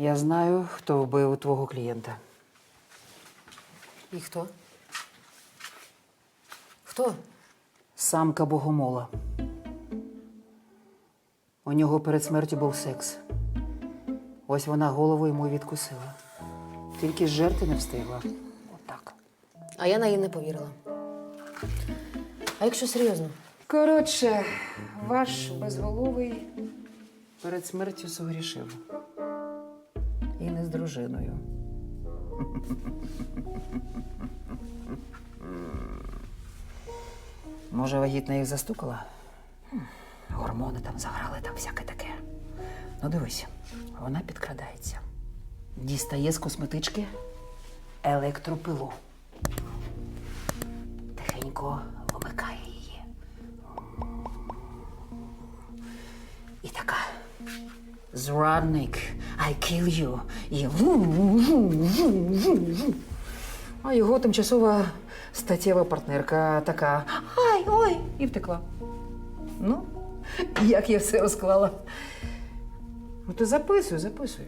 Я знаю, хто вбив твого клієнта. І хто? Хто? Самка богомола. У нього перед смертю був секс. Ось вона голову йому відкусила. Тільки з жертви не встигла. Отак. А я на її не повірила. А якщо серйозно? Коротше, ваш безголовий перед смертю согрішив. Не з дружиною. Може, вагітна їх застукала? Гормони там заграли, там всяке таке. Ну, дивись, вона підкрадається. Дістає з косметички електропилу. Тихенько вмикає її. І така. Зрадник, I kill you. І ву-ву-ву-ву-ву. А його тимчасова статтєва партнерка така. Ай, ой! І втекла. Ну, як я все розклала. Ну, то записуй, записуй.